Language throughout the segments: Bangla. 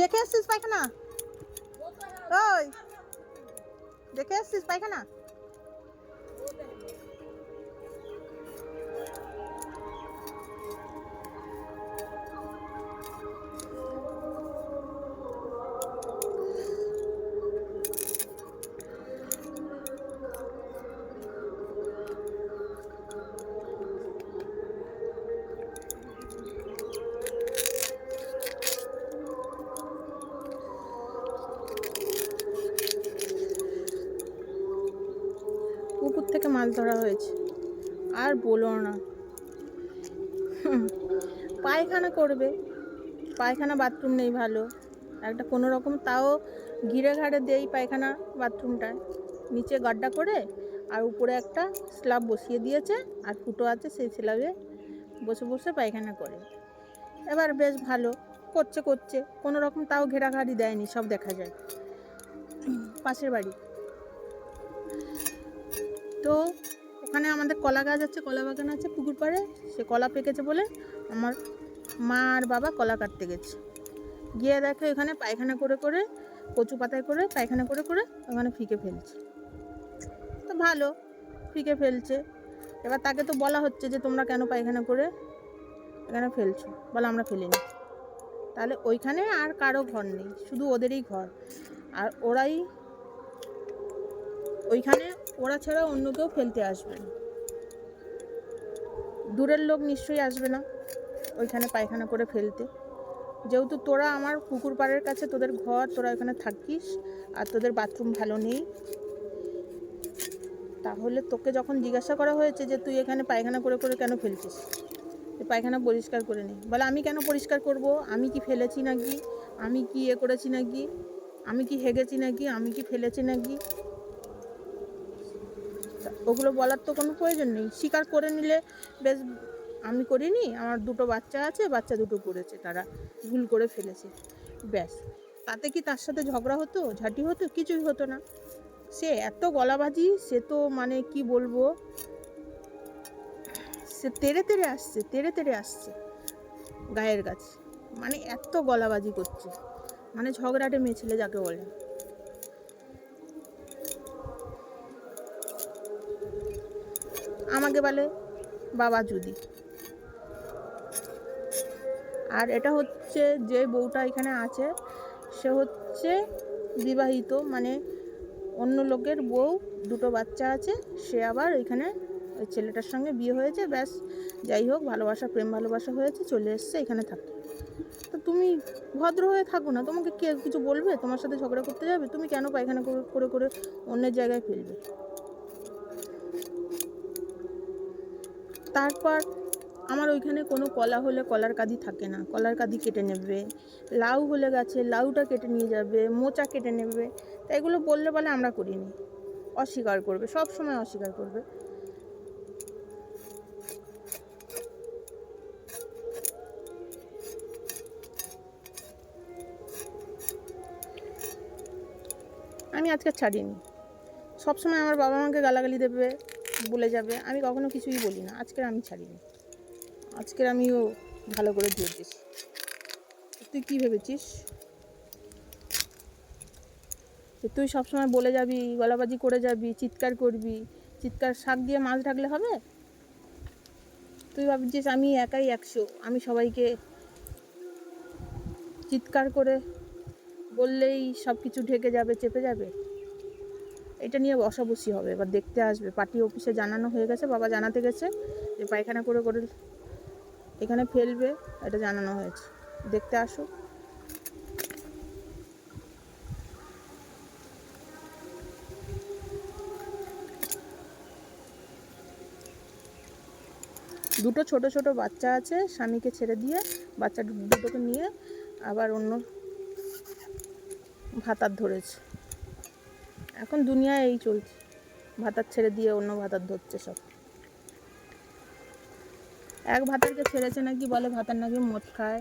দেখে এসছিস পায়খানা? ওই দেখে এসছিস পায়খানা? মাছ ধরা হয়েছে। আর বলো না। পায়খানা করবে। পায়খানা বাথরুম নেই ভালো। একটা কোনো রকম তাও ঘিরে ঘাড়ে দেই পায়খানা বাথরুমটায় নিচে গাড্ডা করে আর উপরে একটা স্ল্যাব বসিয়ে দিয়েছে আর ফুটো আছে সেই স্ল্যাবে বসে বসে পায়খানা করে। এবার বেশ ভালো। করছে করছে। কোনো রকম তাও ঘেরাঘাড়ি দেয়নি, সব দেখা যায়। পাশের বাড়ি। তো ওখানে আমাদের কলা গাছ আছে, কলা বাগান আছে পুকুর পাড়ে। সে কলা পেকেছে বলে আমার মা আর বাবা কলা কাটতে গেছে। গিয়ে দেখে এখানে পায়খানা করে করে, কচু পাতায় করে, পায়খানা করে করে ওখানে ফিকে ফেলছে। তো ভালো, ফিকে ফেলছে। এবার তাকে তো বলা হচ্ছে যে তোমরা কেন পায়খানা করে এখানে ফেলছো? বলে আমরা ফেলিনি। তাহলে ওইখানে আর কারও ঘর নেই, শুধু ওদেরই ঘর। আর ওরাই ওইখানে ওরা ছাড়া অন্য কেউ ফেলতে আসবে না। দূরের লোক নিশ্চয়ই আসবে না ওইখানে পায়খানা করে ফেলতে। যেহেতু তোরা আমার পুকুর পাড়ের কাছে তোদের ঘর, তোরা এখানে থাকিস আর তোদের বাথরুম ভালো নেই। তাহলে তোকে যখন জিজ্ঞাসা করা হয়েছে যে তুই এখানে পায়খানা করে করে কেন ফেলছিস? পায়খানা পরিষ্কার করে নে। বলে, আমি কেন পরিষ্কার করব? আমি কি ফেলেছি নাকি? আমি কি এ করেছি নাকি? আমি কি হেগেছি নাকি? আমি কি ফেলেছি নাকি? ওগুলো বলার তো কোনো প্রয়োজন নেই। স্বীকার করে নিলে বেশ আমি করিনি, আমার দুটো বাচ্চা আছে, বাচ্চা দুটো করেছে, তারা ভুল করে ফেলেছে। ব্যাস। তাতে কি তার সাথে ঝগড়া হতো, ঝাঁটি হতো? কিছুই হতো না। সে এত গলাবাজি, সে তো মানে কি বলব? সে তেড়ে তেড়ে আসছে, তেড়ে তেড়ে আসছে গায়ের কাছে। মানে এত গলাবাজি করছে। মানে ঝগড়াটে মেয়ে ছেলে যাকে বলে। আমাকে বলে, বাবা জুদি আর এটা হচ্ছে যে বউটা এখানে আছে, সে হচ্ছে বিবাহিত মানে অন্য লোকের বউ, দুটো বাচ্চা আছে, সে আবার এখানে ওই ছেলেটার সঙ্গে বিয়ে হয়েছে, ব্যাস। যাই হোক, ভালোবাসা, প্রেম, ভালোবাসা হয়েছে, চলে এসছে, এখানে থাকে। তো তুমি ভদ্র হয়ে থাকো না, তোমাকে কে কিছু বলবে? তোমার সাথে ঝগড়া করতে যাবে? তুমি কেন পায়খানা করে করে অন্যের জায়গায় ফেলবে? তারপর আমার ওইখানে কোনো কলা হলে কলার কাদি থাকে না। কলার কাদি কেটে নেবে, লাউ হলে গাছে লাউটা কেটে নিয়ে যাবে, মোচা কেটে নেবে। তা এগুলো বললে বলে আমরা করিনি। অস্বীকার করবে, সব সময় অস্বীকার করবে। আমি আজকে ছাড়িনি। সবসময় আমার বাবা মাকে গালাগালি দেবে। বলে যাবে। আমি কখনো কিছুই বলি না। আজকের আমি ছাড়িনি। আজকের আমিও ভালো করে দিয়ে দিয়েছি তুই কী ভেবেছিস? তুই সবসময় বলে যাবি, গলাবাজি করে যাবি, চিৎকার করবি, চিৎকার শাক দিয়ে মাছ ঢাকলে হবে? তুই ভাবছিস আমি একাই একশো। আমি সবাইকে চিৎকার করে বললেই সব কিছু ঢেকে যাবে, চেপে যাবে? এটা নিয়ে বসাবসি হবে এবার দেখতে আসবে। পার্টি অফিসে জানানো হয়ে গেছে, বাবা জানাতে গেছে যে পায়খানা করে করে এখানে ফেলবে, এটা জানানো হয়েছে। দেখতে আসো। দুটো ছোট ছোট বাচ্চা আছে, স্বামীকে ছেড়ে দিয়ে বাচ্চা দুটোকে নিয়ে আবার অন্য ভাতার ধরেছে। এখন দুনিয়ায় এই চলছে। ভাতার ছেড়ে দিয়ে অন্য ভাতার ধরছে সব। এক ভাতারকে ছেড়েছে নাকি বলে ভাতার নাকি মদ খায়,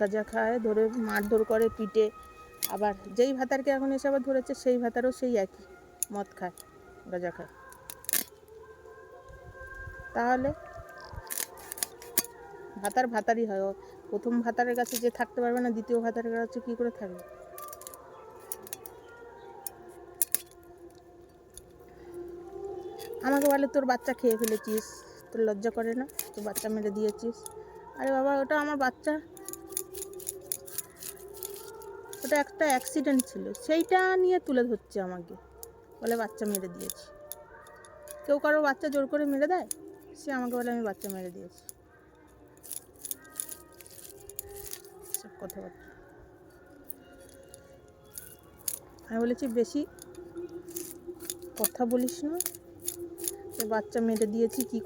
গাঁজা খায়, ধরে মারধর করে পিটে। আবার যেই ভাতারকে এখন এসে আবার ধরেছে, সেই ভাতারও সেই একই, মদ খায়, গাঁজা খায়। তাহলে ভাতার ভাতারই হয়। প্রথম ভাতারের কাছে যে থাকতে পারবে না, দ্বিতীয় ভাতারের কাছে কী করে থাকবে? আমাকে বলে, তোর বাচ্চা খেয়ে ফেলেছিস, তোর লজ্জা করে না? তোর বাচ্চা মেরে দিয়েছিস? আরে বাবা, ওটা আমার বাচ্চা। ওটা একটা অ্যাক্সিডেন্ট ছিল। সেইটা নিয়ে তুলে ধরছে আমাকে। বলে, বাচ্চা মেরে দিয়েছি। কেউ কারও বাচ্চা জোর করে মেরে দেয়? সে আমাকে বলে, আমি বাচ্চা মেরে দিয়েছি। সব কথাবার্তা। আমি বলেছি, বেশি কথা বলিস না। বাচ্চা মেরে দিয়েছি কী